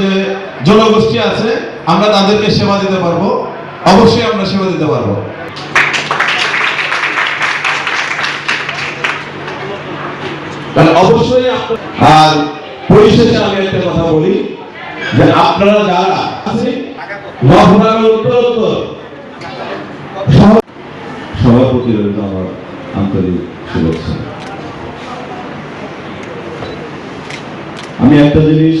যে জনগোষ্ঠী আছে আমরা তাদেরকে সেবা দিতে পারব। অবশ্যই আমরা সেবা দিতে পারব। অবশ্যই আর পরিশেষে আমি একটা কথা বলি যে আপনারা যারা আছে রইল আমার আন্তরিক শুভেচ্ছা। আমি একটা জিনিস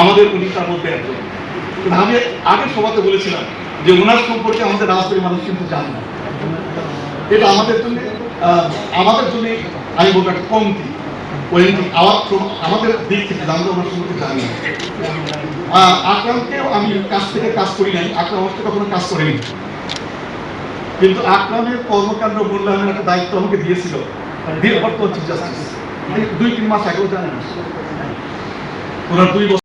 আমাদের উনি তার মধ্যে একজন। আমি আগে সভাতে বলেছিলাম যে ওনার সম্পর্কে আমাদের রাজবাড়ির মানুষ কিন্তু জানে না। এটা আমাদের জন্য আমাদের জন্য আমি বলব একটা কমতি আমাদের দিক থেকে জানতে আমরা সম্পর্কে জানি। আকরামকেও আমি কাছ থেকে কাজ করি নাই আকরাম আমার কখনো কাজ করিনি। কিন্তু আকরামের কর্মকাণ্ড মূল্যায়নের একটা দায়িত্ব আমাকে দিয়েছিল দুই, তিন মাস আগেও জানেন। ওনার দুই বছর